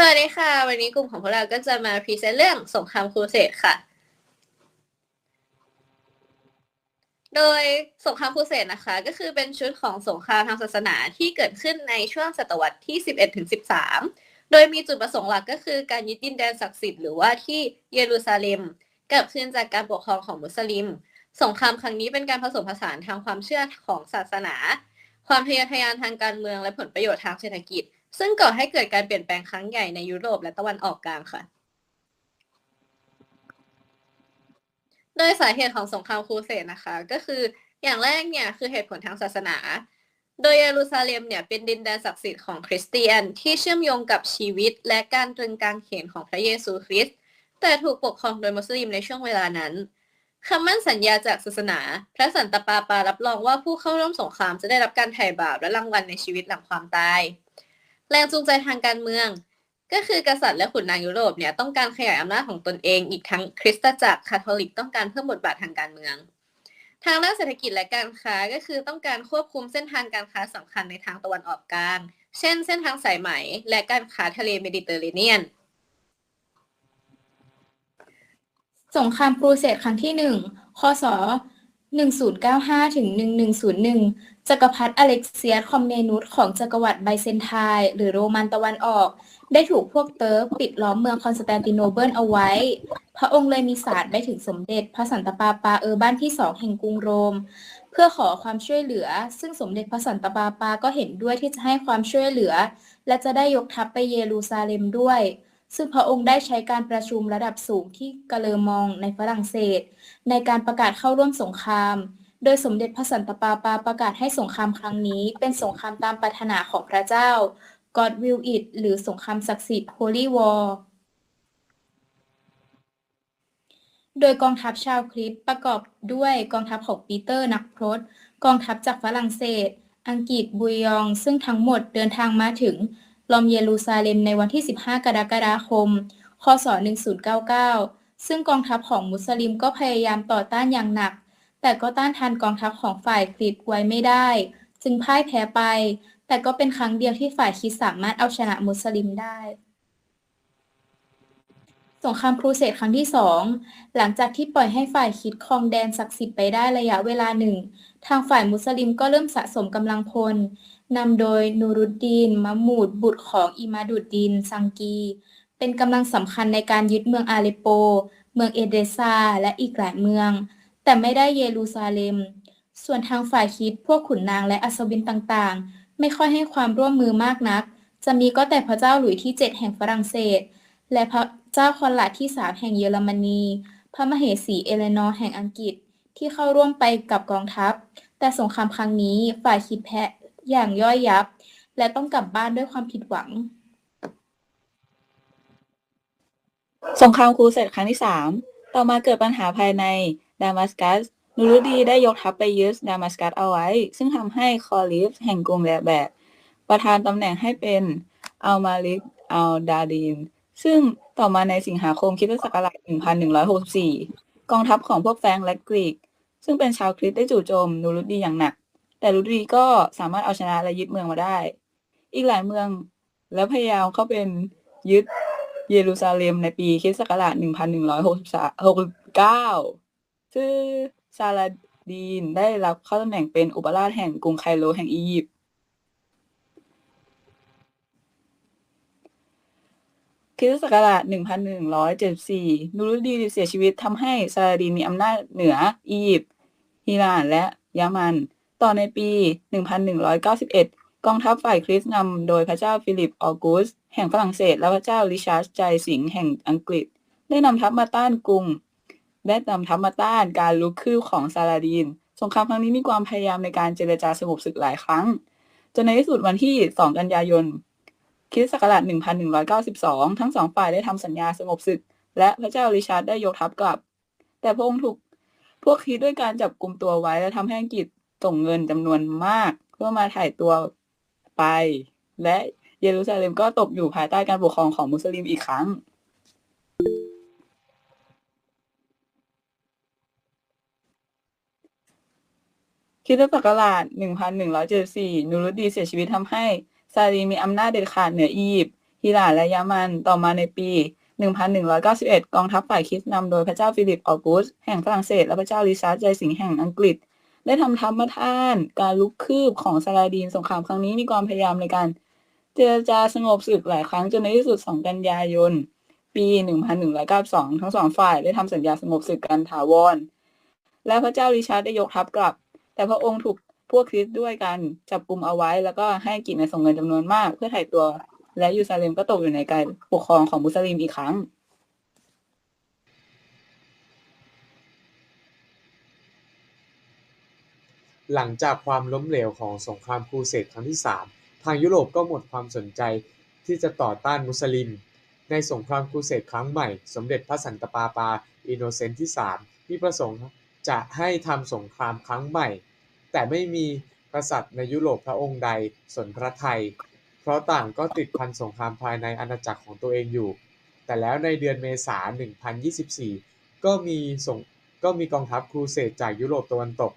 สวัสดีค่ะ วันนี้กลุ่มของพวกเราก็จะมาพรีเซนต์เรื่องสงครามครูเสดค่ะ โดยสงครามครูเสดนะคะ ก็คือเป็นชุดของสงครามทางศาสนาที่เกิดขึ้นในช่วงศตวรรษที่ 11ถึง13 โดยมีจุดประสงค์หลักก็คือการยึดดินแดนศักดิ์สิทธิ์หรือว่าที่เยรูซาเล็มกลับคืนจากการปกครองของมุสลิม สงครามครั้งนี้เป็นการผสมผสานทางความเชื่อของศาสนา ความทะเยอทะยานทางการเมืองและผลประโยชน์ทางเศรษฐกิจ ซึ่งก่อให้เกิดการเปลี่ยนแปลงครั้งใหญ่ในยุโรปและตะวันออกกลางค่ะ โดยสาเหตุของสงครามครูเสดนะคะ ก็คืออย่างแรกเนี่ยคือเหตุผลทางศาสนา โดยเยรูซาเล็มเนี่ยเป็นดินแดนศักดิ์สิทธิ์ของคริสเตียน ที่เชื่อมโยงกับชีวิต และการตรึงกางเขนของพระเยซูคริสต์แต่ถูกปกครองโดยมุสลิมในช่วงเวลานั้นคำมั่นสัญญาจากศาสนา พระสันตะปาปารับรองว่าผู้เข้าร่วมสงครามจะได้รับการไถ่บาปและรางวัลในชีวิตหลังความตาย แรงจูงใจทางการเมือง ก็คือกษัตริย์และขุนนางยุโรปเนี่ยต้องการขยายอำนาจของตนเอง อีกทั้งคริสตจักรคาทอลิกต้องการเพิ่มบทบาททางการเมือง ทางด้านเศรษฐกิจและการค้าก็คือต้องการควบคุมเส้นทางการค้าสำคัญในทางตะวันออกกลาง เช่น เส้นทางสายไหม และการค้าทะเลเมดิเตอร์เรเนียน สงครามครูเสดครั้งที่ 1 คศ1095ถึง1101 จักรพรรดิอเล็กเซียสคอมเนนุสของจักรวรรดิไบเซนไทน์หรือโรมันตะวันออก ได้ถูกพวกเติร์กปิดล้อมเมืองคอนสแตนติโนเปิลเอาไว้ พระองค์เลยมีสารไปถึงสมเด็จ พระสันตะปาปาเออร์บ้านที่สองแห่งกรุงโรม เพื่อขอความช่วยเหลือ ซึ่งสมเด็จพระสันตะปาปาก็เห็นด้วยที่จะให้ความช่วยเหลือ และจะได้ยกทัพไปเยรูซาเล็มด้วยซึ่งพระองค์ได้ใช้การประชุมระดับสูงที่กะเลอมองในฝรั่งเศส ในการประกาศเข้าร่วมสงคราม โดยสมเด็จพระสันตะปาปาประกาศให้สงครามครั้งนี้ เป็นสงครามตามปรารถนาของพระเจ้า God will it หรือสงครามศักดิ์สิทธิ์ Holy War โดยกองทัพชาวคริสต์ประกอบด้วยกองทัพของปีเตอร์นักพรตกองทัพจากฝรั่งเศส อังกฤษบุยยอง ซึ่งทั้งหมดเดินทางมาถึงลอมเยรูซาเล็มในวันที่ 15 กรกฎาคม คศ 1099 ซึ่งกองทัพของมุสลิมก็พยายามต่อต้านอย่างหนัก แต่ก็ต้านทานกองทัพของฝ่ายคริสต์ไว้ไม่ได้ จึงพ่ายแพ้ไป แต่ก็เป็นครั้งเดียวที่ฝ่ายคริสสามารถเอาชนะมุสลิมได้ สงครามครูเสดครั้งที่สองหลังจากที่ปล่อยให้ฝ่ายคริดครองแดนศักดิ์สิทธิ์ไปได้ระยะเวลาหนึ่ง ทางฝ่ายมุสลิมก็เริ่มสะสมกำลังพลนำโดยนูรุดดีนมะมูด บุตรของอิมาดุดดีนซังกี เป็นกำลังสำคัญในการยึดเมืองอาเลปโป เมืองเอเดซาและอีกหลายเมือง แต่ไม่ได้เยรูซาเล็ม ส่วนทางฝ่ายคิดพวกขุนนางและอัศวินต่างๆ ไม่ค่อยให้ความร่วมมือมากนัก จะมีก็แต่พระเจ้าหลุยที่ 7 แห่งฝรั่งเศส และพระเจ้าคอนราดที่ 3 แห่งเยอรมนี พระมเหสีเอเลนอร์แห่งอังกฤษที่เข้าร่วมไปกับกองทัพ แต่สงครามครั้งนี้ฝ่ายคิดแพ้อย่างย่อยยับ และต้องกลับบ้านด้วยความผิดหวัง สงครามครูเสดครั้งที่ 3 ต่อมาเกิดปัญหาภายใน ดามัสกัสนูรุดีได้ยกทัพไปยึดดามัสกัสเอาไว้ ซึ่งทำให้คอลิฟแห่งกรุงแบแบกประธานตำแหน่งให้เป็นอัลมาลิกอัลดาดีน ซึ่งต่อมาในสิงหาคมคริสตศักราช1164 กองทัพของพวกแฟงและกรีก ซึ่งเป็นชาวคริสต์ได้จู่โจมนูรุดีอย่างหนัก แต่นูรุดีก็สามารถเอาชนะและยึดเมืองมาได้ อีกหลายเมืองและพยายามเข้าเป็นยึดเยรูซาเล็มในปีคริสต์ศักราช1169 ซึ่งซาลาดีนได้รับเข้าตำแหน่งเป็นอุปราชแห่งกรุงไคโรแห่งอียิปต์คริสตศักราช 1174 นูรุดดีนเสียชีวิตทำให้ซาลาดีนมีอำนาจเหนืออียิปต์อิหร่านและยามัน ต่อในปี 1191 กองทัพฝ่ายคริสต์นำโดยพระเจ้าฟิลิปออกุส แห่งฝรั่งเศส และพระเจ้าริชาร์ดใจสิงห์แห่งอังกฤษ ได้นำทัพมาต้านกรุง ได้นำทัพมาต้านการลุกคืบของซาลาดีนสงครามครั้งนี้มีความพยายามในการเจรจาสงบศึกหลายครั้ง จนในที่สุดวันที่ 2 กันยายนคริสต์ศักราช1192 ทั้งสองฝ่ายได้ทำสัญญาสงบศึก และพระเจ้าริชาร์ดได้ยกทัพกลับ แต่พระองค์ถูกพวกคริสต์ด้วยการจับกลุ่มตัวไว้และทำให้อังกฤษส่งเงินจำนวนมาก เพื่อมาถ่ายตัวไป และเยรูซาเล็มก็ตกอยู่ภายใต้การปกครองของมุสลิมอีกครั้ง คริสตศักราช1174นูรุดดีเสียชีวิตทำให้ซาลีมีอำนาจเด็ดขาดเหนืออียิปต์ฮิลาและยามันต่อมาในปี 1191 กองทัพฝ่ายคริสต์นำโดยพระเจ้าฟิลิปออกุส แห่งฝรั่งเศสและพระเจ้าริชาร์ดใจสิงห์แห่งอังกฤษ ได้ทำธรรมทานการลุกคืบของซาลาดีนสงครามครั้งนี้มีความพยายามในการเจรจาสงบศึกหลายครั้งจนในที่สุด 2 กันยายน ปี 1192 ทั้งสองฝ่ายได้ทำสัญญาสงบศึกกันถาวร และพระเจ้าริชาร์ดได้ยกทัพกลับ แต่พระองค์ถูกพวกคริสต์ด้วยกันจับกลุ่มเอาไว้ แล้วก็ให้กิจในส่งเงินจำนวนมาก เพื่อไถ่ตัว และยูซาเลมก็ตกอยู่ในการปกครองของมุสลิมอีกครั้ง หลังจากความล้มเหลวของสงครามครูเสดครั้งที่ 3 ทางยุโรปก็หมดความสนใจที่จะต่อต้านมุสลิม ในสงครามครูเสดครั้งใหม่ สมเด็จพระสันตะปาปา อินโนเซนต์ที่3มีประสงค์ จะให้ทำสงครามครั้งใหม่ แต่ไม่มีกษัตริย์ในยุโรปพระองค์ใดสนพระไทย เพราะต่างก็ติดพันสงครามภายในอาณาจักรของตัวเองอยู่ แต่แล้วในเดือนเมษายน1024 ก็มีสงก็มีกองทัพครูเสดจากยุโรปตะวันตก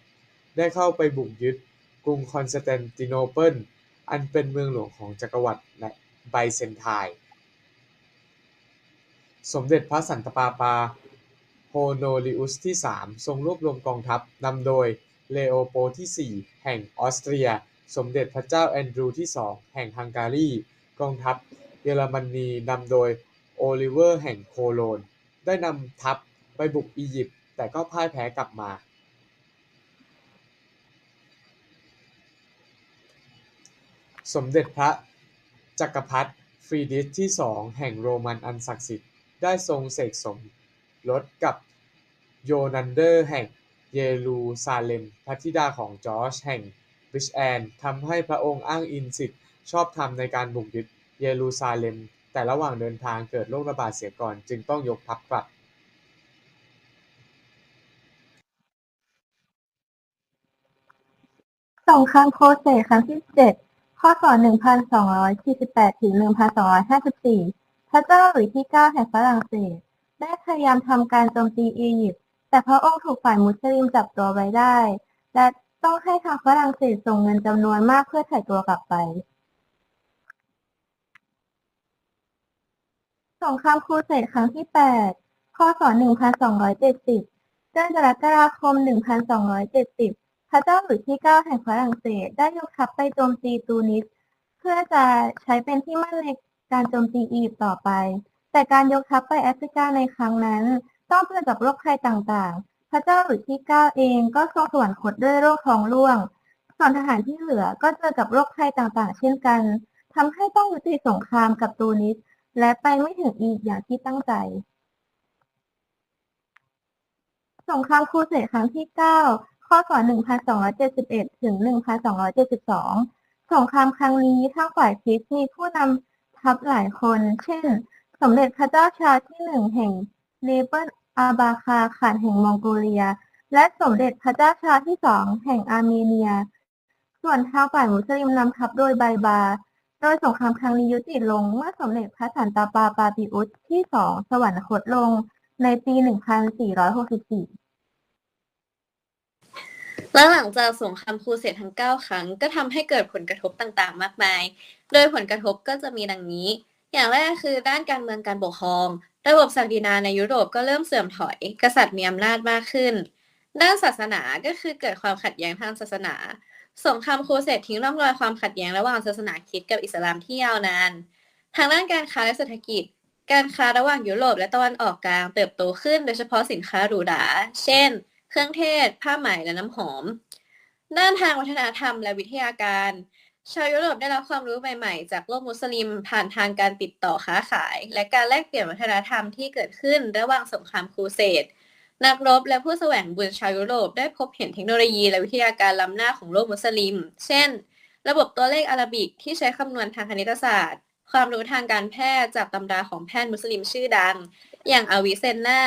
ได้เข้าไปบุกยึดกรุงคอนสแตนติโนเปิล อันเป็นเมืองหลวงของจักรวรรดิไบเซนไทน์สมเด็จพระสันตะปาปา โฮโนริอุสที่ 3 ทรงรวบรวมกองทัพนำโดยเลโอโปที่ 4 แห่งออสเตรีย สมเด็จพระเจ้าแอนดรูที่ 2 แห่งฮังการี กองทัพเยอรมนีนำโดยโอลิเวอร์แห่งโคโลน ได้นำทัพไปบุกอียิปต์แต่ก็พ่ายแพ้กลับมา สมเด็จพระจักรพรรดิฟรีดิชที่สองแห่งโรมันอันศักดิ์สิทธิ์ได้ทรงเสกสม รสกับโยนันเดอร์แห่งเยรูซาเล็มพระธิดาของจอร์จแห่งบริชแอนทำให้พระองค์อ้างอิงสิทธิ์ชอบธรรมในการบุกยึดเยรูซาเล็ม แต่ระหว่างเดินทางเกิดโรคระบาดเสียก่อนจึงต้องยกทัพกลับสงครามโครเสดครั้งที่7ข้อศ1248 ถึง 1254 พระเจ้าหลุยส์ที่ 9 แห่งฝรั่งเศส ได้พยายามทำการโจมตีอียิปต์แต่พระองค์ถูกฝ่ายมุสลิมจับตัวไว้ได้ และต้องให้ทางฝรั่งเศสส่งเงินจำนวนมากเพื่อถ่ายตัวกลับไป สงครามครูเสดครั้งที่ 8 ข้อศ1270 เดือนกรกฎาคม 1270 พระเจ้าหลุยส์ที่ 9 แห่งฝรั่งเศสได้ยกทัพไปโจมตีตูนิส เพื่อจะใช้เป็นที่มั่นในการโจมตีอียิปต์ต่อไป แต่การยกทัพไปแอฟริกาในครั้งนั้น ต้องเผชิญกับโรคภัยต่างๆ พระเจ้าหลุยส์ที่ 9 เองก็ทรงสวรรคตด้วยโรคท้องร่วง ส่วนทหารที่เหลือก็เจอกับโรคภัยต่างๆ เช่นกันทำให้ต้องยุติสงครามกับตูนิสและไปไม่ถึงอีกอย่างที่ตั้งใจ สงครามครูเสดครั้งที่ 9 ข้อศ1271 ถึง 1272 สงครามครั้งนี้ทางฝ่ายคริสมีผู้นำทัพหลายคน เช่น สมเด็จพระเจ้าชาที่หนึ่งแห่งเลเบิลอาบาคาขานแห่งมองโกเลีย และสมเด็จพระเจ้าชาที่สองแห่งอาร์เมเนีย ส่วนทางฝ่ายมุสลิมนำทัพโดยไบบา โดยสงครามครั้งนี้ยุติลงเมื่อสมเด็จพระสันตะปาปาปิอุสที่สองสวรรคตลงในปี 1464และหลังจากสงครามครูเสดทั้ง 9 ครั้ง ก็ทำให้เกิดผลกระทบต่างๆ มากมาย โดยผลกระทบก็จะมีดังนี้ อย่างแรกคือด้านการเมืองการปกครอง ระบบศักดินาในยุโรปก็เริ่มเสื่อมถอย กษัตริย์มีอำนาจมากขึ้น ด้านศาสนาก็คือเกิดความขัดแย้งทางศาสนา สงครามครูเสดทิ้งร่องรอยความขัดแย้งระหว่างศาสนาคริสต์กับอิสลามที่ยาวนาน ทางด้านการค้าและเศรษฐกิจ การค้าระหว่างยุโรปและตะวันออกกลางเติบโตขึ้น โดยเฉพาะสินค้าหรูหรา เช่น เครื่องเทศ ผ้าไหม และน้ำหอม ด้านทางวัฒนธรรมและวิทยาการ ชาวยุโรปได้รับความรู้ใหม่ๆ จากโลกมุสลิมผ่านทางการติดต่อค้าขาย และการแลกเปลี่ยนวัฒนธรรมที่เกิดขึ้นระหว่างสงครามครูเสดนักรบและผู้แสวงบุญชาวยุโรปได้พบเห็นเทคโนโลยีและวิทยาการล้ำหน้าของโลกมุสลิม เช่น ระบบตัวเลขอารบิกที่ใช้คำนวณทางคณิตศาสตร์ ความรู้ทางการแพทย์จากตำราของแพทย์มุสลิมชื่อดัง อย่างอาวิเซนนา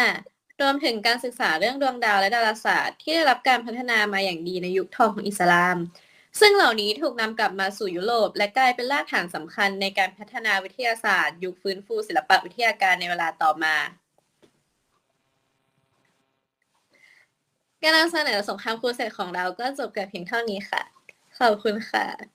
รวมถึงการศึกษาเรื่องดวงดาวและดาราศาสตร์ ที่ได้รับการพัฒนามาอย่างดีในยุคทองของอิสลาม ซึ่งเหล่านี้ถูกนำกลับมาสู่ยุโรป และกลายเป็นรากฐานสำคัญในการพัฒนาวิทยาศาสตร์ยุคฟื้นฟูศิลปวิทยาการในเวลาต่อมาการนำเสนอสงครามครูเสดของเราก็จบแต่เพียงเท่านี้ค่ะ ขอบคุณค่ะ